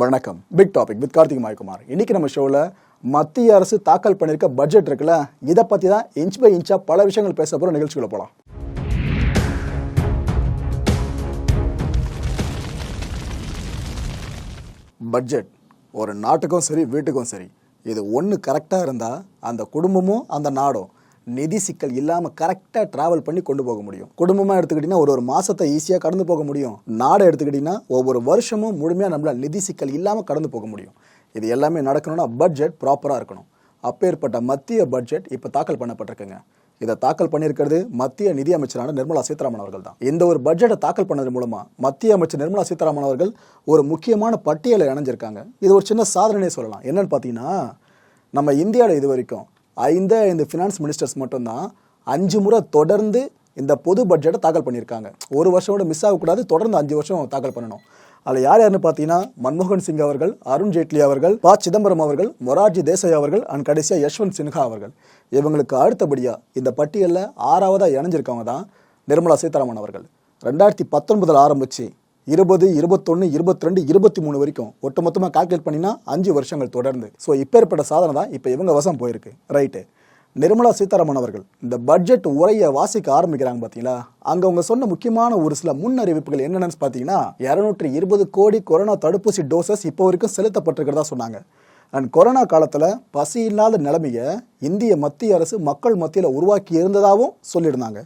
வணக்கம். Big topic with Karthik Mayakumar. இன்னைக்கு நம்ம ஷோவில் மத்திய அரசு தாக்கல் பண்ணியிருக்க பட்ஜெட் இருக்குல்ல இதை பற்றி தான் இன்ச் பை இன்ச்சாக பல விஷயங்கள் பேச போகிற நிகழ்ச்சிக்குள்ள போகலாம் பட்ஜெட் ஒரு நாட்டுக்கும் சரி வீட்டுக்கும் சரி இது ஒன்று கரெக்டாக இருந்தால் அந்த குடும்பமும் அந்த நாடும் நிதி சிக்கல் இல்லாமல் கரெக்டாக ட்ராவல் பண்ணி கொண்டு போக முடியும். குடும்பமாக எடுத்துக்கிட்டிங்கன்னா ஒரு ஒரு மாதத்தை ஈஸியாக கடந்து போக முடியும். நாடை எடுத்துக்கிட்டிங்கன்னா ஒவ்வொரு வருஷமும் முழுமையாக நம்மளால் நிதி சிக்கல் இல்லாமல் கடந்து போக முடியும். இது எல்லாமே நடக்கணும்னா பட்ஜெட் ப்ராப்பராக இருக்கணும். அப்பேற்பட்ட மத்திய பட்ஜெட் இப்போ தாக்கல் பண்ணப்பட்டிருக்குங்க. இதை தாக்கல் பண்ணியிருக்கிறது மத்திய நிதி அமைச்சரான நிர்மலா சீதாராமன் அவர்கள் தான். இந்த ஒரு பட்ஜெட்டை தாக்கல் பண்ணது மூலமா மத்திய அமைச்சர் நிர்மலா சீதாராமன் அவர்கள் ஒரு முக்கியமான பட்டியலை இணைஞ்சிருக்காங்க இது ஒரு சின்ன சாதனையே சொல்லலாம். என்னன்னு பார்த்தீங்கன்னா நம்ம இந்தியாவில் இது வரைக்கும் ஐந்து ஐந்து ஃபினான்ஸ் மினிஸ்டர்ஸ் மட்டும்தான் அஞ்சு முறை தொடர்ந்து இந்த பொது பட்ஜெட்டை தாக்கல் பண்ணியிருக்காங்க. ஒரு வருஷம் கூட மிஸ் ஆகக்கூடாது தொடர்ந்து அஞ்சு வருஷம் தாக்கல் பண்ணணும். அதில் யார் யாருன்னு பார்த்தீங்கன்னா மன்மோகன் சிங் அவர்கள் அருண் ஜேட்லி அவர்கள் ப. சிதம்பரம் அவர்கள் மொரார்ஜி தேசாய் அவர்கள் அண்ட் கடைசியாக யஷ்வந்த் சின்ஹா அவர்கள். இவங்களுக்கு அடுத்தபடியாக இந்த பட்டியலில் ஆறாவதாக இணைஞ்சிருக்கவங்க தான் நிர்மலா சீதாராமன் அவர்கள். ரெண்டாயிரத்தி பத்தொன்பதில் ஆரம்பிச்சு இருபது இருபத்தொன்று இருபத்தி ரெண்டு இருபத்தி மூணு வரைக்கும் ஒட்டுமொத்தமாக கால்குலேட் பண்ணினா அஞ்சு வருஷங்கள் தொடர்ந்து. ஸோ இப்பேற்பட்ட சாதனை தான் இப்போ இவங்க வசம் போயிருக்கு. ரைட்டு நிர்மலா சீதாராமன் அவர்கள் இந்த பட்ஜெட் உரையை வாசிக்க ஆரம்பிக்கிறாங்க பார்த்தீங்களா அங்கே அவங்க சொன்ன முக்கியமான ஒரு சில முன்னறிவிப்புகள் என்னென்னு பார்த்தீங்கன்னா இரநூற்றி இருபது கோடி கொரோனா தடுப்பூசி டோசஸ் இப்போ வரைக்கும் செலுத்தப்பட்டிருக்கிறதா சொன்னாங்க. அண்ட் கொரோனா காலத்தில் பசி இல்லாத நிலைமையை இந்திய மத்திய அரசு மக்கள் மத்தியில் உருவாக்கி இருந்ததாகவும் சொல்லியிருந்தாங்க.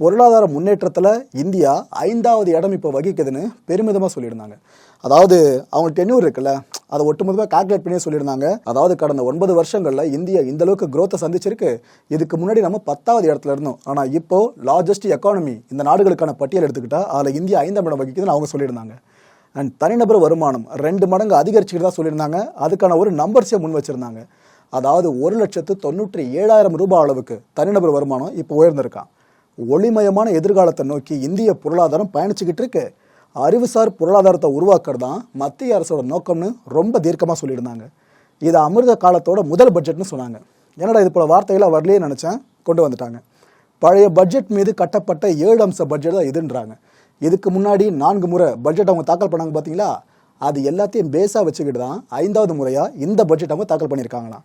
பொருளாதார முன்னேற்றத்தில் இந்தியா ஐந்தாவது இடம் இப்போ வகிக்குதுன்னு பெருமிதமாக சொல்லியிருந்தாங்க. அதாவது அவங்க டென்யூர் இருக்குல்ல அதை ஒட்டுமொத்தமாக கால்குலேட் பண்ணியே சொல்லியிருந்தாங்க. அதாவது கடந்த ஒன்பது வருஷங்களில் இந்தியா இந்த அளவுக்கு குரோத்தை சந்திச்சிருக்கு. இதுக்கு முன்னாடி நம்ம பத்தாவது இடத்துல இருந்தோம். ஆனால் இப்போ லார்ஜஸ்ட் எக்கானமி இந்த நாடுகளுக்கான பட்டியல் எடுத்துக்கிட்டா அதில் இந்தியா ஐந்தாம் இடம் வகிக்குதுன்னு அவங்க சொல்லியிருந்தாங்க. அண்ட் தனிநபர் வருமானம் ரெண்டு மடங்கு அதிகரிச்சுக்கிட்டு தான் சொல்லியிருந்தாங்க. அதுக்கான ஒரு நம்பர்ஸே முன் வச்சிருந்தாங்க. அதாவது ஒரு லட்சத்து தொண்ணூற்றி ஏழாயிரம் ரூபாய் அளவுக்கு தனிநபர் வருமானம் இப்போ உயர்ந்திருக்கான். ஒளிமயமான எதிர்காலத்தை நோக்கி இந்திய பொருளாதாரம் பயணிச்சுக்கிட்டு இருக்கு. அறிவுசார் பொருளாதாரத்தை உருவாக்குறது தான் மத்திய அரசோட நோக்கம்னு ரொம்ப தீர்க்கமாக சொல்லியிருந்தாங்க. இது அமிர்த காலத்தோட முதல் பட்ஜெட்னு சொன்னாங்க. என்னடா இது போல வார்த்தைகளை வரலையே நினச்சேன் கொண்டு வந்துட்டாங்க. பழைய பட்ஜெட் மீது கட்டப்பட்ட ஏழு அம்ச பட்ஜெட் தான் இதுன்றாங்க. இதுக்கு முன்னாடி நான்கு முறை பட்ஜெட் அவங்க தாக்கல் பண்ணாங்க பார்த்தீங்களா அது எல்லாத்தையும் பேஸாக வச்சுக்கிட்டு தான் ஐந்தாவது முறையாக இந்த பட்ஜெட் அவங்க தாக்கல் பண்ணியிருக்காங்களாம்.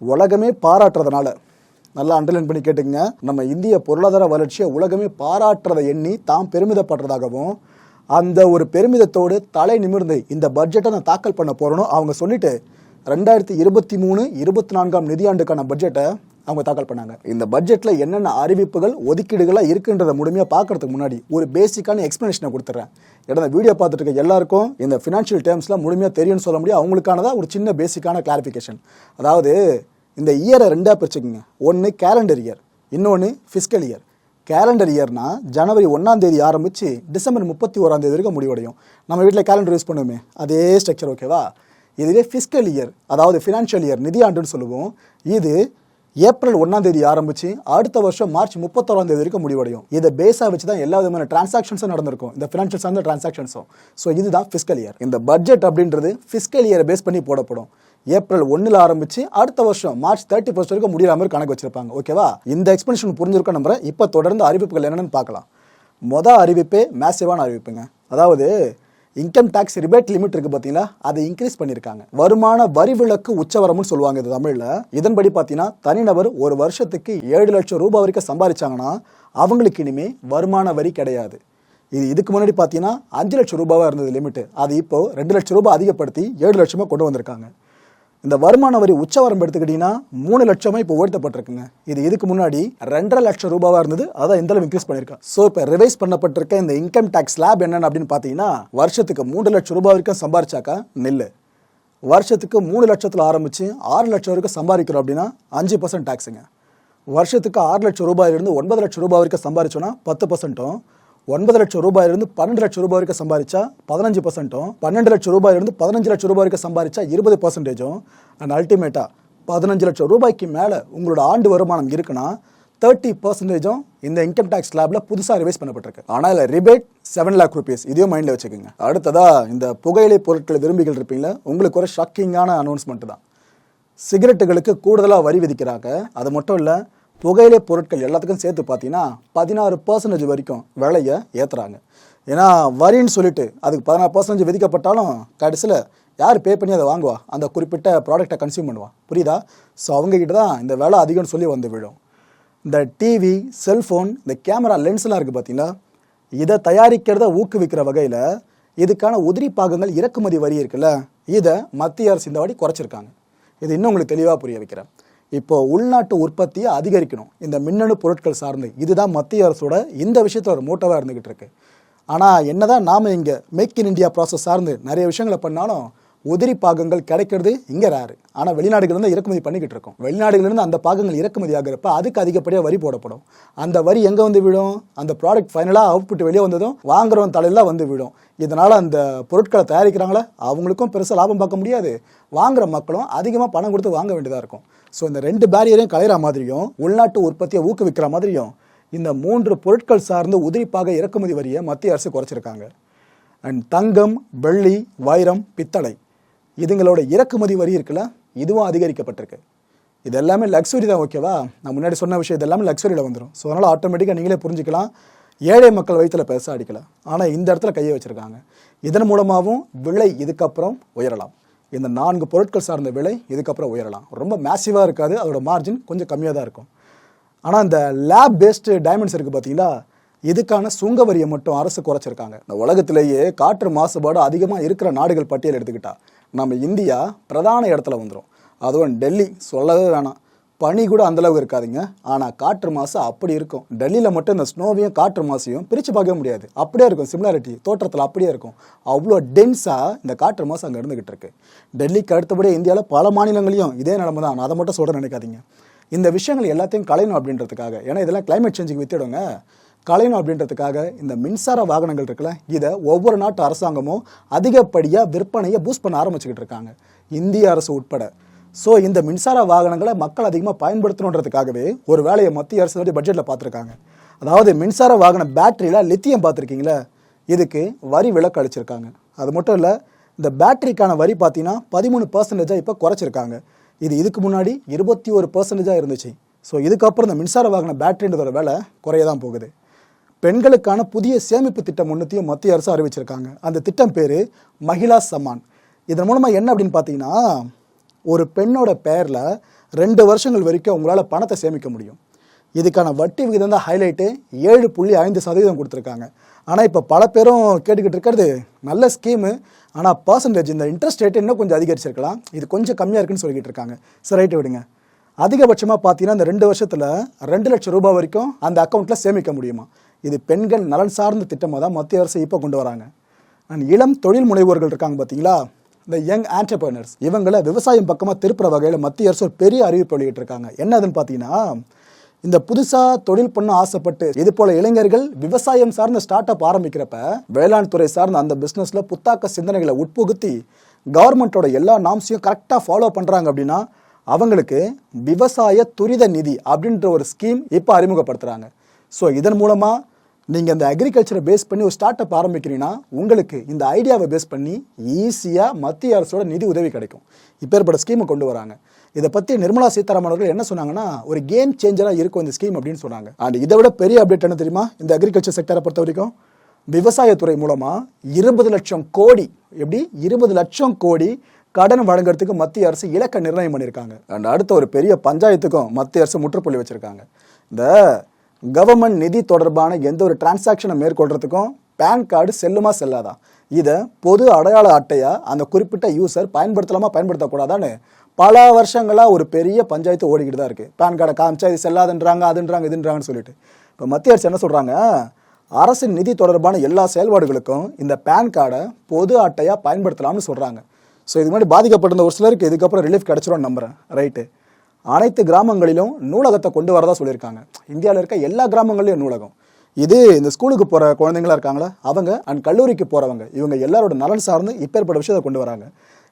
உலகமே பாராட்டுறதுனால நல்லா அண்டர்லைன் பண்ணி கேட்டுங்க நம்ம இந்திய பொருளாதார வளர்ச்சியை உலகமே பாராட்டுறதை எண்ணி தாம் பெருமிதப்படுறதாகவும் அந்த ஒரு பெருமிதத்தோடு தலை நிமிர்ந்து இந்த பட்ஜெட்டை நான் தாக்கல் பண்ண போறேன்னு அவங்க சொல்லிட்டு ரெண்டாயிரத்தி இருபத்தி மூணு இருபத்தி நான்காம் நிதியாண்டுக்கான பட்ஜெட்டை அவங்க தாக்கல் பண்ணாங்க. இந்த பட்ஜெட்டில் என்னென்ன அறிவிப்புகள் ஒதுக்கீடுகளாக இருக்குன்றத முழுமையாக பார்க்கறதுக்கு முன்னாடி ஒரு பேசிக்கான எக்ஸ்ப்ளனேஷனை கொடுத்துறேன். ஏன்னா இந்த வீடியோ பார்த்துட்டு இருக்க எல்லாருக்கும் இந்த ஃபினான்ஷியல் டேர்ம்ஸ்லாம் முழுமையாக தெரியும்னு சொல்ல முடியும். அவங்களுக்கானதான் ஒரு சின்ன பேசிக்கான கிளாரிஃபிகேஷன் அதாவது இந்த இயரை ரெண்டாக பிரிச்சுக்கோங்க. ஒன்று கேலண்டர் இயர் இன்னொன்று ஃபிஸ்கல் இயர் கேலண்டர் இயர்னா ஜனவரி ஒன்றாம் தேதி ஆரம்பித்து டிசம்பர் முப்பத்தி ஓராம் தேதி வரைக்கும் முடிவடையும். நம்ம வீட்டில் கேலண்டர் யூஸ் பண்ணுவோமே அதே ஸ்ட்ரக்சர் ஓகேவா இதுவே ஃபிஸ்கல் இயர் அதாவது ஃபினான்ஷியல் இயர் நிதியாண்டுன்னு சொல்லுவோம். இது ஏப்ரல் ஒன்றாம் தேதி ஆரம்பிச்சு அடுத்த வருஷம் மார்ச் முப்பத்தோராம் தேதி வரைக்கும் முடிவடையும். இதை பேஸாக வச்சு தான் எல்லா விதமான டிரான்சாக்ஷன்ஸும் நடந்திருக்கும். இந்த ஃபினான்ஷியல் சார்ந்த டிரான்சாக்ஷன்ஸும் ஸோ இதுதான் ஃபிஸ்கல் இயர் இந்த பட்ஜெட் அப்படின்றது ஃபிஸ்கல் இயரை பேஸ் பண்ணி போடப்படும். ஏப்ரல் ஒன்றில் ஆரம்பிச்சு அடுத்த வருஷம் மார்ச் தேர்ட்டி ஃபர்ஸ்ட் வரைக்கும் முடிகிற மாதிரி கணக்கு வச்சிருப்பாங்க. ஓகேவா? இந்த எக்ஸ்பிளேஷன் புரிஞ்சிருக்கும் நம்புறேன் இப்போ தொடர்ந்து அறிவிப்புகள் என்னென்னு பார்க்கலாம். மொதல் அறிவிப்பே மேசிவான அறிவிப்புங்க. அதாவது இன்கம் டேக்ஸ் ரிபேட் லிமிட் இருக்கு பார்த்தீங்களா அதை இன்க்ரீஸ் பண்ணியிருக்காங்க வருமான வரி விலக்கு உச்சவரம்னு சொல்லுவாங்க இது தமிழில். இதன்படி பார்த்தீங்கன்னா தனிநபர் ஒரு வருஷத்துக்கு ஏழு லட்சம் ரூபாய் வரைக்கும் சம்பாதிச்சாங்கன்னா அவங்களுக்கு இனிமேல் வருமான வரி கிடையாது. இது இதுக்கு முன்னாடி பார்த்தீங்கன்னா அஞ்சு லட்சம் ரூபாவாக இருந்தது லிமிட்டு அது இப்போ ரெண்டு லட்சம் ரூபாய் அதிகப்படுத்தி ஏழு லட்சமாக கொண்டு வந்திருக்காங்க. இந்த வருமான வரி உச்சவரம்பு எடுத்துக்கிட்டீங்கன்னா மூணு லட்சமாக இப்போ உயர்த்தப்பட்டிருக்குங்க. இது இதுக்கு முன்னாடி ரெண்டரை லட்சம் ரூபாவா இருந்தது அதான் இந்த அளவு இன்க்ரீஸ் பண்ணியிருக்கேன். ஸோ இப்போ ரிவைஸ் பண்ணப்பட்டிருக்க இந்த இன்கம் டேக்ஸ் ஸ்லாப் என்னன்னு அப்படின்னு பார்த்தீங்கன்னா வருஷத்துக்கு மூன்று லட்சம் ரூபாய் வரைக்கும் சம்பாரிச்சாக்கா நெல் வருஷத்துக்கு மூணு லட்சத்தில் ஆரம்பிச்சு ஆறு லட்சம் வரைக்கும் சம்பாதிக்கிறோம் அப்படின்னா அஞ்சு பர்சன்ட் டேக்ஸுங்க வருஷத்துக்கு ஆறு லட்சம் ரூபாயிலிருந்து ஒன்பது லட்சம் ரூபாய் வரைக்கும் சம்பாரிச்சோன்னா பத்து பர்சன்ட்டும் ஒன்பது லட்சம் ரூபாயிலிருந்து பன்னெண்டு லட்சம் ரூபாய் வரைக்கும் சம்பாதிச்சா பதினஞ்சு பர்சன்ட்டும் பன்னெண்டு லட்சம் ரூபாயிலிருந்து பதினஞ்சு லட்சம் ரூபாய் வரைக்கும் சம்பாதிச்சா இருபது பர்சன்டேஜும் அண்ட் அல்டிமேட்டாக பதினஞ்சு லட்சம் ரூபாய்க்கு மேலே உங்களோட ஆண்டு வருமானம் இருக்குன்னா தேர்ட்டி பர்சன்டேஜும் இந்த இன்கம் டேக்ஸ் ஸ்லாப்ல புதுசாக ரிவைஸ் பண்ணப்பட்டிருக்கு. ஆனால் இல்லை ரிபேட் செவன் லேக் ருபீஸ் இதையும் மைண்டில் வச்சுக்கோங்க. அடுத்ததா இந்த புகையிலை பொருட்கள் விரும்பிகள் இருப்பீங்களா உங்களுக்கு ஒரு ஷாக்கிங்கான அனௌன்ஸ்மெண்ட் தான். சிகரெட்டுகளுக்கு கூடுதலாக வரி விதிக்கிறாங்க. அது மட்டும் இல்லை புகையிலை பொருட்கள் எல்லாத்துக்கும் சேர்த்து பார்த்தீங்கன்னா பதினாறு பர்சன்டேஜ் வரைக்கும் விலையை ஏற்றுறாங்க ஏன்னா வரின்னு சொல்லிட்டு அதுக்கு பதினாறு பர்சன்டேஜ் விதிக்கப்பட்டாலும் கடைசியில் யார் பே பண்ணி அதை வாங்குவா? அந்த குறிப்பிட்ட ப்ராடக்ட்டை கன்சியூம் பண்ணுவா. புரியுதா? ஸோ அவங்கக்கிட்ட தான் இந்த விலை அதிகம்னு சொல்லி வந்து விழும். இந்த டிவி செல்ஃபோன் இந்த கேமரா லென்ஸ்லாம் இருக்குது பார்த்தீங்களா? இதை தயாரிக்கிறத ஊக்குவிக்கிற வகையில் இதுக்கான உதிரி பாகங்கள் இறக்குமதி வரி இருக்குல்ல இதை மத்திய அரசு இந்த வாடி குறைச்சிருக்காங்க. இது இன்னும் உங்களுக்கு தெளிவாக புரிய வைக்கிறேன். இப்போ உள்நாட்டு உற்பத்தியை அதிகரிக்கணும். இந்த மின்னணு பொருட்கள் சார்ந்து. இதுதான் மத்திய அரசோட இந்த விஷயத்தில் ஒரு மோட்டவாக இருந்துக்கிட்டு இருக்கு. ஆனால் என்னதான் நாம இங்கே மேக் இன் இந்தியா ப்ராசஸ் சார்ந்து நிறைய விஷயங்களை பண்ணாலும் உதிரி பாகங்கள் கிடைக்கிறது இங்கே ராரு ஆனால் வெளிநாடுகள்லேருந்து இறக்குமதி பண்ணிக்கிட்டு இருக்கோம். வெளிநாடுகள்லேருந்து அந்த பாகங்கள் இறக்குமதி ஆகிறப்ப அதுக்கு அதிகப்படியாக வரி போடப்படும். அந்த வரி எங்கே வந்து விடும் அந்த ப்ராடக்ட் ஃபைனலாக அவுட்புட் வெளியே வந்ததும் வாங்குறவன் தலையில் வந்து விடும் இதனால் அந்த பொருட்களை தயாரிக்கிறாங்களே? அவங்களுக்கும் பெருசாக லாபம் பார்க்க முடியாது. வாங்குற மக்களும் அதிகமாக பணம் கொடுத்து வாங்க வேண்டியதாக இருக்கும். ஸோ இந்த ரெண்டு பேரியரையும் கலையிற மாதிரியும் உள்நாட்டு உற்பத்தியை ஊக்குவிக்கிற மாதிரியும் இந்த மூன்று பொருட்கள் சார்ந்து உதிரிப்பாக இறக்குமதி வரியை மத்திய அரசு குறைச்சிருக்காங்க. அண்ட் தங்கம் வெள்ளி வைரம் பித்தளை இதுங்களோட இறக்குமதி வரி இருக்குல்ல இதுவும் அதிகரிக்கப்பட்டிருக்கு. இது எல்லாமே லக்ஸுரி தான் ஓகேவா நான் முன்னாடி சொன்ன விஷயம் இது எல்லாமே லக்ஸுரியில் வந்துடும் ஸோ அதனால் ஆட்டோமேட்டிக்காக நீங்களே புரிஞ்சுக்கலாம். ஏழை மக்கள் வயிற்றில் பெருசாக அடிக்கல. ஆனால் இந்த இடத்துல கையை வச்சுருக்காங்க. இதன் மூலமாகவும் விலை இதுக்கப்புறம் உயரலாம். இந்த நான்கு பொருட்கள் சார்ந்த விலை இதுக்கப்புறம் உயரலாம். ரொம்ப மேசிவாக இருக்காது அதோட மார்ஜின் கொஞ்சம் கம்மியாக தான் இருக்கும். ஆனால் இந்த லேப் பேஸ்டு டைமண்ட்ஸ் இருக்குது பார்த்தீங்களா இதுக்கான சுங்க வரியை மட்டும் அரசு குறைச்சிருக்காங்க. இந்த உலகத்திலேயே காற்று மாசுபாடு அதிகமாக இருக்கிற நாடுகள் பட்டியல் எடுத்துக்கிட்டா நம்ம இந்தியா பிரதான இடத்துல வந்துடும் அதுவும் டெல்லி சொல்லவே வேணாம். பனி கூட அந்த அளவுக்கு இருக்காதுங்க. ஆனால் காற்று மாசு அப்படி இருக்கும். டெல்லியில் மட்டும் இந்த ஸ்னோவையும் காற்று மாசையும் பிரித்து பார்க்க முடியாது. அப்படியே இருக்கும் சிமிலாரிட்டி தோற்றத்தில் அப்படியே இருக்கும். அவ்வளோ டென்ஸாக இந்த காற்று மாசு அங்கே இருந்துகிட்டு இருக்கு. டெல்லிக்கு அடுத்தபடியே இந்தியாவில் பல மாநிலங்களையும் இதே நிலைமை தான். நான் அதை மட்டும் சொல்கிறேன் நினைக்காதீங்க. இந்த விஷயங்கள் எல்லாத்தையும் கலையணும் அப்படின்றதுக்காக ஏன்னா இதெல்லாம் கிளைமேட் சேஞ்சுக்கு வித்திடுங்க. கலையணும் அப்படின்றதுக்காக இந்த மின்சார வாகனங்கள் இருக்குல்ல இதை ஒவ்வொரு நாட்டு அரசாங்கமும் அதிகப்படியாக விற்பனையை பூஸ்ட் பண்ண ஆரம்பிச்சுக்கிட்டு இருக்காங்க. இந்திய அரசு உட்பட. ஸோ இந்த மின்சார வாகனங்களை மக்கள் அதிகமாக பயன்படுத்தணுன்றதுக்காகவே ஒரு வேலையை மத்திய அரசு பட்ஜெட்டில் பார்த்துருக்காங்க. அதாவது மின்சார வாகன பேட்டரியில் லித்தியம் பார்த்துருக்கீங்களா இதுக்கு வரி விலக்கு அளிச்சிருக்காங்க. அது மட்டும் இல்லை இந்த பேட்டரிக்கான வரி பார்த்தீங்கன்னா பதிமூணு பர்சன்டேஜாக இப்போ குறைச்சிருக்காங்க. இது இதுக்கு முன்னாடி இருபத்தி ஒரு பர்சன்டேஜாக இருந்துச்சு. ஸோ இதுக்கப்புறம் இந்த மின்சார வாகன பேட்டரின்றதோட வேலை குறைய தான் போகுது. பெண்களுக்கான புதிய சேமிப்பு திட்டம் ஒன்றுத்தையும் மத்திய அரசு அறிவிச்சிருக்காங்க. அந்த திட்டம் பேர் மகிழா சமான் இதன் மூலமாக என்ன அப்படின்னு பார்த்தீங்கன்னா ஒரு பெண்ணோட பேரில் ரெண்டு வருஷங்கள் வரைக்கும் உங்களால் பணத்தை சேமிக்க முடியும். இதுக்கான வட்டி விகிதம் தான் ஹைலைட்டு ஏழு புள்ளி ஐந்து சதவீதம் கொடுத்துருக்காங்க. ஆனால் இப்போ பல பேரும் கேட்டுக்கிட்டு இருக்கிறது நல்ல ஸ்கீமு ஆனால் பர்சன்டேஜ் இந்த இன்ட்ரெஸ்ட் ரேட் இன்னும் கொஞ்சம் அதிகரிச்சிருக்கலாம். இது கொஞ்சம் கம்மியாக இருக்குன்னு சொல்லிக்கிட்டு இருக்காங்க. சரி ரைட்டு விடுங்க. அதிகபட்சமாக பார்த்தீங்கன்னா இந்த ரெண்டு வருஷத்தில் ரெண்டு லட்சம் ரூபாய் வரைக்கும் அந்த அக்கௌண்ட்டில் சேமிக்க முடியுமா? இது பெண்கள் நலன் சார்ந்த திட்டமாக தான் மத்திய அரசு இப்போ கொண்டு வராங்க. அண்ட் இளம் தொழில் முனைவோர்கள் இருக்காங்க பார்த்தீங்களா இந்த யங் ஆண்டர்பிரினர்ஸ் இவங்களை விவசாயம் பக்கமாக திருப்புற வகையில் மத்திய அரசு ஒரு பெரிய அறிவிப்பு வெளியிட்டிருக்காங்க. என்னதுன்னு பார்த்தீங்கன்னா இந்த புதுசாக தொழில் பண்ண ஆசைப்பட்டு இது போல இளைஞர்கள் விவசாயம் சார்ந்த ஸ்டார்ட் அப் ஆரம்பிக்கிறப்ப வேளாண் துறை சார்ந்த அந்த பிஸ்னஸில் புத்தாக்க சிந்தனைகளை உட்புகுத்தி கவர்மெண்ட்டோட எல்லா நாம்ஸையும் கரெக்டாக ஃபாலோ பண்ணுறாங்க அப்படின்னா அவங்களுக்கு விவசாய துரித நிதி அப்படின்ற ஒரு ஸ்கீம் இப்போ அறிமுகப்படுத்துகிறாங்க ஸோ இதன் மூலமாக நீங்கள் இந்த அக்ரிகல்ச்சரை பேஸ் பண்ணி ஒரு ஸ்டார்ட் அப் ஆரம்பிக்கிறீங்கன்னா உங்களுக்கு இந்த ஐடியாவை பேஸ் பண்ணி ஈஸியாக மத்திய அரசோட நிதி உதவி கிடைக்கும். இப்பேற்பட்ட ஸ்கீமை கொண்டு வராங்க. இதை பற்றி நிர்மலா சீதாராமன் அவர்கள் என்ன சொன்னாங்கன்னா ஒரு கேம் சேஞ்சராக இருக்கும் இந்த ஸ்கீம் அப்படின்னு சொன்னாங்க. அண்ட் இதை விட பெரிய அப்டேட் என்ன தெரியுமா? இந்த அக்ரிகல்ச்சர் செக்டரை பொறுத்த வரைக்கும் விவசாயத்துறை மூலமாக இருபது லட்சம் கோடி எப்படி? இருபது லட்சம் கோடி கடன் வழங்குறதுக்கு மத்திய அரசு இலக்க நிர்ணயம் பண்ணியிருக்காங்க. அண்ட் அடுத்த ஒரு பெரிய பஞ்சாயத்துக்கும் மத்திய அரசு முற்றுப்புள்ளி வச்சுருக்காங்க. இந்த கவர்மெண்ட் நிதி தொடர்பான எந்த ஒரு டிரான்சாக்ஷனை மேற்கொள்றதுக்கும் பேன் கார்டு செல்லுமா செல்லாதா? இதை பொது அடையாள அட்டையா அந்த குறிப்பிட்ட யூசர் பயன்படுத்தலாமா பயன்படுத்தக்கூடாதான்னு பல வருஷங்களா ஒரு பெரிய பஞ்சாயத்து ஓடிக்கிட்டு தான் இருக்கு. பேன் கார்டை காமிச்சா இது செல்லாதுன்றாங்க அதுன்றாங்க இதுன்றாங்கன்னு சொல்லிட்டு. இப்போ மத்திய அரசு என்ன சொல்றாங்க? அரசின் நிதி தொடர்பான எல்லா செயல்பாடுகளுக்கும் இந்த பேன் கார்டை பொது அட்டையா பயன்படுத்தலாம்னு சொல்றாங்க. ஸோ இது மாதிரி பாதிக்கப்பட்டிருந்த ஒரு சிலருக்கு இதுக்கப்புறம் ரிலீஃப் கிடைச்சிரும்னு நம்புறேன். ரைட்டு அனைத்து கிராமங்களிலும் நூலகத்தை கொண்டு வரதா சொல்லியிருக்காங்க. இந்தியாவில் இருக்க எல்லா கிராமங்களிலும் நூலகம். இது இந்த ஸ்கூலுக்கு போகிற குழந்தைங்களா இருக்காங்களா? அவங்க அண்ட் கல்லூரிக்கு போகிறவங்க இவங்க எல்லாரோட நலன் சார்ந்து இப்பேற்பட்ட விஷயத்தை கொண்டு வராங்க.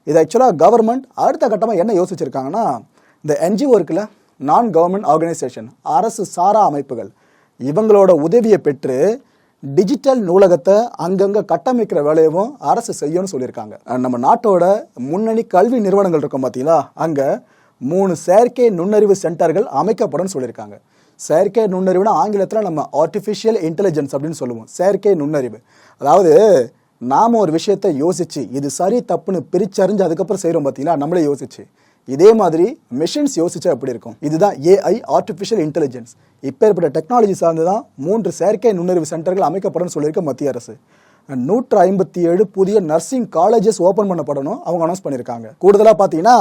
இது ஆக்சுவலாக கவர்மெண்ட் அடுத்த கட்டமாக என்ன யோசிச்சிருக்காங்கன்னா இந்த என்ஜிஓ இருக்குல்ல நான் கவர்மெண்ட் ஆர்கனைசேஷன் அரசு சாரா அமைப்புகள் இவங்களோட உதவியை பெற்று டிஜிட்டல் நூலகத்தை அங்கங்கே கட்டமைக்கிற வேலையவும் அரசு செய்யணும்னு சொல்லியிருக்காங்க. நம்ம நாட்டோட முன்னணி கல்வி நிறுவனங்கள் இருக்கும் பார்த்தீங்களா அங்கே மூணு செயற்கை நுண்ணறிவு சென்டர்கள் அமைக்கப்படும் சொல்லியிருக்காங்க. செயற்கை நுண்ணறிவுனா ஆங்கிலத்தில் நம்ம ஆர்டிஃபிஷியல் இன்டெலிஜென்ஸ் அப்படின்னு சொல்லுவோம். செயற்கை நுண்ணறிவு. அதாவது நாம் ஒரு விஷயத்தை யோசிச்சு இது சரி தப்புன்னு பிரிச்சறிஞ்சு அதுக்கப்புறம் செய்கிறோம் பார்த்தீங்களா நம்மளே யோசிச்சு. இதே மாதிரி மிஷின்ஸ் யோசிச்சா எப்படி இருக்கும்? இதுதான் ஏஐ ஆர்டிஃபிஷியல் இன்டெலிஜென்ஸ் இப்பேற்பட்ட டெக்னாலஜி சார்ந்து தான் மூன்று செயற்கை நுண்ணறிவு சென்டர்கள் அமைக்கப்படும் சொல்லியிருக்க மத்திய அரசு. நூற்று ஐம்பத்தி ஏழு புதிய நர்சிங் காலேஜஸ் ஓப்பன் பண்ணப்படணும் அவங்க அனௌன்ஸ் பண்ணியிருக்காங்க. கூடுதலாக பார்த்தீங்கன்னா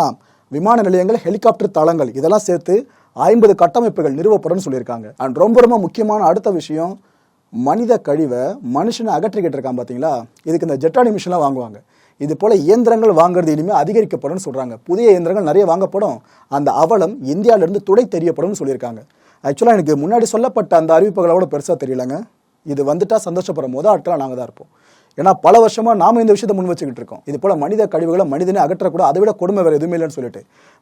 விமான நிலையங்கள் ஹெலிகாப்டர் தளங்கள் இதெல்லாம் சேர்த்து ஐம்பது கட்டமைப்புகள் நிறுவப்படும் சொல்லியிருக்காங்க. அண்ட் ரொம்ப ரொம்ப முக்கியமான அடுத்த விஷயம் மனித கழிவை மனுஷனை அகற்றிக்கிட்டு இருக்கான் பார்த்தீங்களா இதுக்கு இந்த ஜெட்டானி மிஷின்லாம் வாங்குவாங்க. இது போல இயந்திரங்கள் வாங்குறது இனிமேல் அதிகரிக்கப்படும் சொல்கிறாங்க புதிய இயந்திரங்கள் நிறைய வாங்கப்படும். அந்த அவலம் இந்தியாவிலேருந்து துடை தெரியப்படும் சொல்லியிருக்காங்க. ஆக்சுவலாக எனக்கு முன்னாடி சொல்லப்பட்ட அந்த அறிவிப்புகளோட பெருசாக தெரியலங்க. இது வந்துட்டால் சந்தோஷப்படுற போது ஆட்களாக நாங்கள் தான் இருப்போம். ஏன்னா பல வருஷமா நாம இந்த விஷயத்தை முன் வச்சுக்கிட்டு இருக்கோம். இது போல மனித கழிவுகளை மனிதனே அகற்றக்கூட அதை விட கொடுமை வேற எதுவுமே இல்லைன்னு சொல்லிட்டு.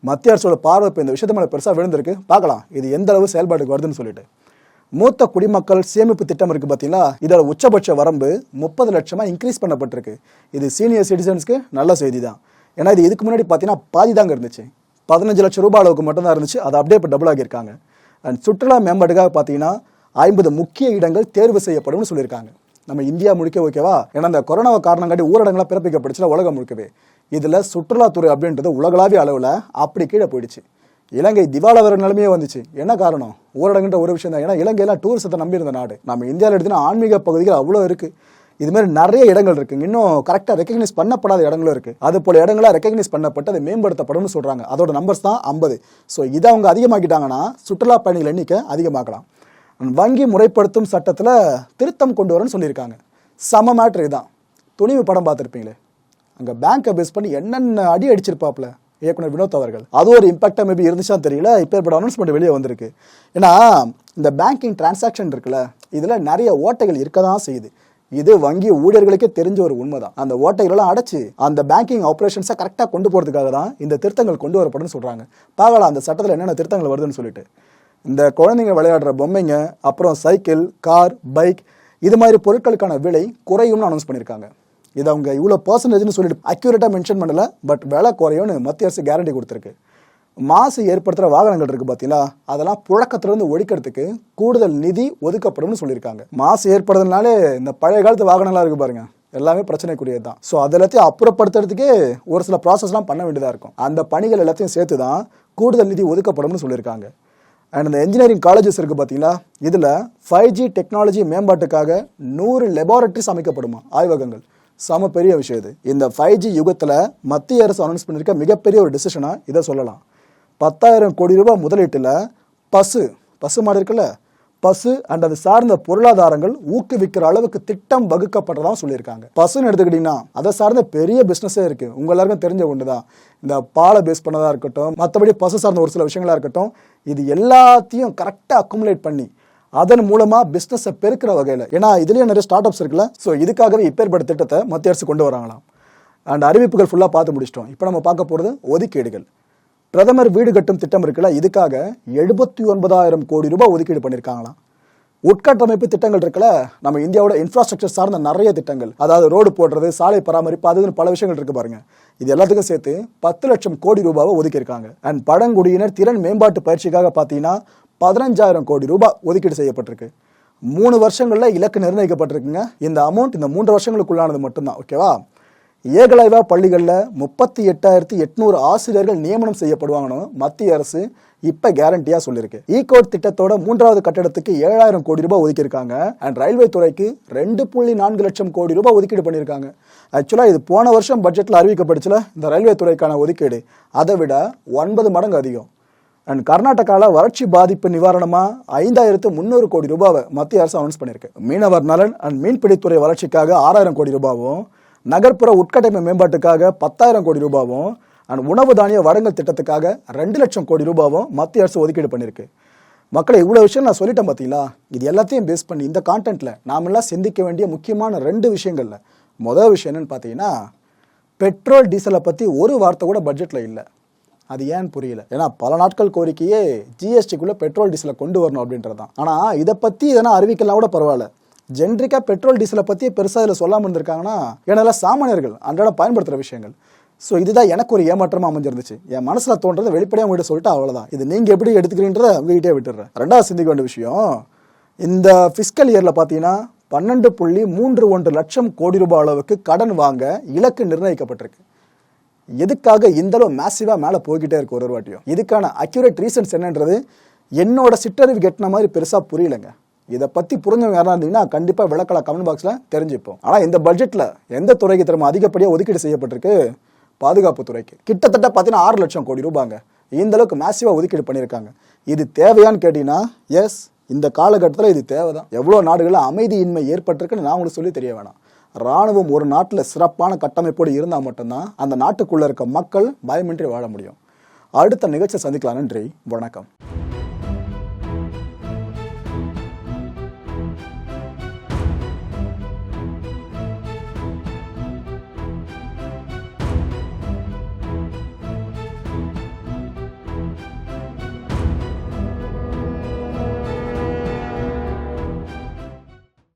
மத்திய அரசோட பார்வை இப்போ இந்த விஷயத்த மேலே பெருசாக விழுந்திருக்கு. பார்க்கலாம். இது எந்த அளவு செயல்பாட்டுக்கு வருதுன்னு சொல்லிட்டு. மூத்த குடிமக்கள் சேமிப்பு திட்டம் இருக்கு பார்த்தீங்களா இதோட உச்சபட்ச வரம்பு முப்பது லட்சமா இன்க்ரீஸ் பண்ணப்பட்டிருக்கு. இது சீனியர் சிட்டிசன்ஸ்க்கு நல்ல செய்தி தான் ஏன்னா இது இதுக்கு முன்னாடி பார்த்தீங்கன்னா பாதி தாங்க இருந்துச்சு. பதினஞ்சு லட்சம் ரூபாய் அளவுக்கு மட்டும்தான் இருந்துச்சு. அதை அப்படியே இப்போ டபுள் ஆகியிருக்காங்க. அண்ட் சுற்றுலா மேம்பாட்டுக்காக பார்த்தீங்கன்னா ஐம்பது முக்கிய இடங்கள் தேர்வு செய்யப்படும்னு சொல்லியிருக்காங்க. நம்ம இந்தியா முழுக்க ஓகேவா? ஏன்னா இந்த கொரோனாவை காரணம் காட்டி ஊரடங்களாக பிறப்பிக்கப்படுச்சுல உலகம் முழுக்கவே. இதில் சுற்றுலாத்துறை அப்படின்றது உலகளாவிய அளவில் அப்படி கீழே போயிடுச்சு. இலங்கை திவாலா வர நிலைமையே வந்துச்சு. என்ன காரணம்? ஊரடங்குன்ற ஒரு விஷயம் தான். ஏன்னா இலங்கையெல்லாம் டூரிசத்தை நம்பி இருந்த நாடு. நம்ம இந்தியாவில் எடுத்தீங்கன்னா ஆன்மீக பகுதிகள் அவ்வளோ இருக்குது இது மாதிரி நிறைய இடங்கள் இருக்குங்க இன்னும் கரெக்டாக ரெக்கக்னைஸ் பண்ணப்படாத இடங்களும் இருக்கு. அது போல இடங்களாக ரெக்கக்னைஸ் பண்ணப்பட்டு அதை மேம்படுத்தப்படும்னு சொல்றாங்க. அதோட நம்பர்ஸ் தான் ஐம்பது. ஸோ இதை அவங்க அதிகமாக்கிட்டாங்கன்னா சுற்றுலா பயணிகள் எண்ணிக்கை அதிகமாக்கலாம். வங்கி முறைப்படுத்தும் சட்டத்தில் திருத்தம் கொண்டு வரேன்னு சொல்லியிருக்காங்க. சம மேட்ரு இதுதான் துணிவு படம் பார்த்துருப்பீங்களே. அங்கே பேங்க்கை பேஸ் பண்ணி என்னென்ன அடி அடிச்சிருப்பாப்ல இயக்குனர் வினோத் அவர்கள். அது ஒரு இம்பாக்டாக மேபி இருந்துச்சான்னு தெரியல. இப்போ இப்போ அனௌன்ஸ்மெண்ட் வெளியே வந்திருக்கு. ஏன்னா இந்த பேங்கிங் டிரான்சாக்ஷன் இருக்குல்ல இதில் நிறைய ஓட்டைகள் இருக்க தான் செய்யுது. இது வங்கி ஊழியர்களுக்கே தெரிஞ்ச ஒரு உண்மைதான். அந்த ஓட்டைகளெல்லாம் அடைச்சு அந்த பேங்கிங் ஆப்ரேஷன்ஸை கரெக்டாக கொண்டு போகிறதுக்காக தான் இந்த திருத்தங்கள் கொண்டு வரப்படும்னு சொல்கிறாங்க பார்க்கலாம் அந்த சட்டத்தில் என்னென்ன திருத்தங்கள் வருதுன்னு சொல்லிட்டு. இந்த குழந்தைங்க விளையாடுற பொம்மைங்க அப்புறம் சைக்கிள் கார் பைக் இது மாதிரி பொருட்களுக்கான விலை குறையும்னு அனௌன்ஸ் பண்ணியிருக்காங்க இது அவங்க இவ்வளோ பர்சன்டேஜ்னு சொல்லிட்டு அக்யூரேட்டாக மென்ஷன் பண்ணல பட் விலை குறையும்னு மத்திய அரசு கேரண்டி கொடுத்துருக்கு. மாசு ஏற்படுத்துகிற வாகனங்கள் இருக்குது பார்த்தீங்களா அதெல்லாம் புழக்கத்திலிருந்து ஒழிக்கிறதுக்கு கூடுதல் நிதி ஒதுக்கப்படும்னு சொல்லியிருக்காங்க. மாசு ஏற்படுறதுனாலே இந்த பழைய காலத்து வாகனங்களாக இருக்கு பாருங்க. எல்லாமே பிரச்சனைக்குரியது தான். ஸோ அது எல்லாத்தையும் அப்புறப்படுத்துறதுக்கே ஒரு சில ப்ராசஸ்லாம் பண்ண வேண்டியதாக இருக்கும். அந்த பணிகள் எல்லாத்தையும் சேர்த்து தான் கூடுதல் நிதி ஒதுக்கப்படும்னு சொல்லியிருக்காங்க. அண்ட் இந்த இன்ஜினியரிங் காலேஜஸ் இருக்குது பார்த்தீங்களா இதில் ஃபைவ் ஜி டெக்னாலஜி மேம்பாட்டுக்காக நூறு லெபார்டரிஸ் அமைக்கப்படுமா? ஆய்வகங்கள். செம பெரிய விஷயம் இது. இந்த ஃபைவ் ஜி யுகத்தில் மத்திய அரசு அனௌன்ஸ் பண்ணியிருக்க மிகப்பெரிய ஒரு டிசிஷனாக இதை சொல்லலாம். பத்தாயிரம் கோடி ரூபாய் முதலீட்டில் பசு பசு மாடு இருக்குல்ல? பசு அண்ட் அது சார்ந்த பொருளாதாரங்கள் ஊக்குவிக்கிற அளவுக்கு திட்டம் வகுக்கப்பட்டதாக சொல்லியிருக்காங்க. பசுன்னு எடுத்துக்கிட்டிங்கன்னா அதை சார்ந்த பெரிய பிஸ்னஸே இருக்கு. உங்க எல்லாருக்கும் தெரிஞ்ச ஒன்று தான். இந்த பாலை பேஸ் பண்ணதா இருக்கட்டும் மற்றபடி பசு சார்ந்த ஒரு சில விஷயங்களா இருக்கட்டும் இது எல்லாத்தையும் கரெக்டாக அக்குமுலேட் பண்ணி அதன் மூலமா பிஸ்னஸை பெருக்கிற வகையில் ஏன்னா இதுலயும் நிறைய ஸ்டார்ட் அப்ஸ் இருக்குல்ல ஸோ இதுக்காகவே இப்பேற்பட்ட திட்டத்தை மத்திய அரசு கொண்டு வராங்களாம். அண்ட் அறிவிப்புகள் ஃபுல்லாக பார்த்து முடிச்சிட்டோம். இப்போ நம்ம பார்க்க போகிறது ஒதுக்கீடுகள். பிரதமர் வீடு கட்டும் திட்டம் இருக்குல்ல இதுக்காக எழுபத்தி ஒன்பதாயிரம் கோடி ரூபாய் ஒதுக்கீடு பண்ணியிருக்காங்களாம் உட்கட்டமைப்பு திட்டங்கள் இருக்குல்ல நம்ம இந்தியாவோட இன்ஃப்ராஸ்ட்ரக்சர் சார்ந்த நிறைய திட்டங்கள். அதாவது ரோடு போடுறது சாலை பராமரிப்பு அதுன்னு பல விஷயங்கள் இருக்கு பாருங்க. இது எல்லாத்துக்கும் சேர்த்து பத்து லட்சம் கோடி ரூபாவை ஒதுக்கியிருக்காங்க. அண்ட் பழங்குடியினர் திறன் மேம்பாட்டு பயிற்சிக்காக பார்த்தீங்கன்னா பதினஞ்சாயிரம் கோடி ரூபாய் ஒதுக்கீடு செய்யப்பட்டிருக்கு. மூணு வருஷங்களில் இலக்கு நிர்ணயிக்கப்பட்டிருக்குங்க. இந்த அமௌண்ட் இந்த மூன்று வருஷங்களுக்குள்ளானது மட்டும்தான் ஓகேவா ஏகலைவா பள்ளிகளில் முப்பத்தி எட்டாயிரத்தி எட்நூறு ஆசிரியர்கள் நியமனம் செய்யப்படுவாங்கன்னு மத்திய அரசு இப்போ கேரண்டியாக சொல்லியிருக்கு ஈ e திட்டத்தோட மூன்றாவது கட்டடத்துக்கு ஏழாயிரம் கோடி ரூபாய் ஒதுக்கியிருக்காங்க. அண்ட் ரயில்வே துறைக்கு ரெண்டு புள்ளி நான்கு லட்சம் கோடி ரூபாய் ஒதுக்கீடு பண்ணியிருக்காங்க. ஆக்சுவலாக இது போன வருஷம் பட்ஜெட்டில் அறிவிக்கப்பட்டுச்சுல இந்த ரயில்வே துறைக்கான ஒதுக்கீடு. அதை விட ஒன்பது மடங்கு அதிகம். அண்ட் கர்நாடகாவில் வறட்சி பாதிப்பு நிவாரணமாக ஐந்தாயிரத்து முந்நூறு கோடி ரூபாவை மத்திய அரசு அனௌன்ஸ் பண்ணியிருக்கு. மீனவர் நலன் அண்ட் மீன்பிடித்துறை வளர்ச்சிக்காக ஆறாயிரம் கோடி ரூபாவும் நகர்ப்புற உட்கட்டமைப்பு மேம்பாட்டுக்காக பத்தாயிரம் கோடி ரூபாவும் அண்ட் உணவு தானிய வழங்கல் திட்டத்துக்காக ரெண்டு லட்சம் கோடி ரூபாவும் மத்திய அரசு ஒதுக்கீடு பண்ணியிருக்கு மக்களை இவ்வளோ விஷயம் நான் சொல்லிட்டேன் பார்த்தீங்களா இது எல்லாத்தையும் பேஸ் பண்ணி இந்த கான்டென்ட்டில் நாமெல்லாம் சிந்திக்க வேண்டிய முக்கியமான ரெண்டு விஷயங்கள்ல. மொதல் விஷயம் என்னென்னு பார்த்தீங்கன்னா பெட்ரோல் டீசலை பற்றி ஒரு வார்த்தை கூட பட்ஜெட்டில் இல்லை. அது ஏன்னு புரியல? ஏன்னா பல நாட்கள் கோரிக்கையே ஜிஎஸ்டிக்குள்ளே பெட்ரோல் டீசலை கொண்டு வரணும் அப்படின்றது தான் ஆனால் இதை பற்றி எதனா அறிவிக்கலாம் கூட பரவாயில்ல. ஜென்ரிக்காக பெட்ரோல் டீசலை பற்றி பெருசாக இதில் சொல்லாமல் இருந்திருக்காங்கன்னா ஏன்னா சாமானியர்கள் அன்றாடம் பயன்படுத்துகிற விஷயங்கள். ஸோ இதுதான் எனக்கு ஒரு ஏமாற்றமாக அமைஞ்சிருந்துச்சு. என் மனசில் தோன்றதை வெளிப்படையாக உங்கள்கிட்ட சொல்லிட்டு அவ்வளோதான் இது நீங்கள் எப்படி எடுத்துக்கிறீன்றத உங்ககிட்டே விட்டுடுறேன் ரெண்டாவது சிந்திக்க வேண்டிய விஷயம் இந்த ஃபிஸ்கல் இயரில் பார்த்தீங்கன்னா பன்னெண்டு புள்ளி மூன்று ஒன்று லட்சம் கோடி ரூபாய் அளவுக்கு கடன் வாங்க இலக்கு நிர்ணயிக்கப்பட்டிருக்கு. எதுக்காக இந்தளவு மேசிவாக மேலே போய்கிட்டே இருக்கு ஒரு ஒரு வாட்டியும்? இதுக்கான அக்யூரேட் ரீசன்ஸ் என்னன்றது என்னோட சிற்றறிவு கெட்டின மாதிரி பெருசாக புரியலங்க. இதை பத்தி புரிஞ்சவங்க யாராக இருந்தீங்கன்னா கண்டிப்பா விளக்கலாம் கமெண்ட் பாக்ஸ்ல தெரிஞ்சுப்போம். ஆனா இந்த பட்ஜெட்ல எந்த துறைக்கு திறமை அதிகப்படியாக ஒதுக்கீடு செய்யப்பட்டிருக்கு? பாதுகாப்பு துறைக்கு. கிட்டத்தட்ட பார்த்தீங்கன்னா ஆறு லட்சம் கோடி ரூபாங்க. இந்த அளவுக்கு மேசிவா ஒதுக்கீடு பண்ணியிருக்காங்க. இது தேவையான்னு கேட்டீங்கன்னா எஸ் இந்த காலகட்டத்தில் இது தேவைதான். எவ்வளோ நாடுகளில் அமைதியின்மை ஏற்பட்டிருக்குன்னு நான் உங்களுக்கு சொல்லி தெரிய வேணாம். ராணுவம் ஒரு நாட்டில் சிறப்பான கட்டமைப்போடு இருந்தால் மட்டும்தான் அந்த நாட்டுக்குள்ளே இருக்க மக்கள் பயமின்றி வாழ முடியும். அடுத்த நிகழ்ச்சியை சந்திக்கலாம். நன்றி. வணக்கம்.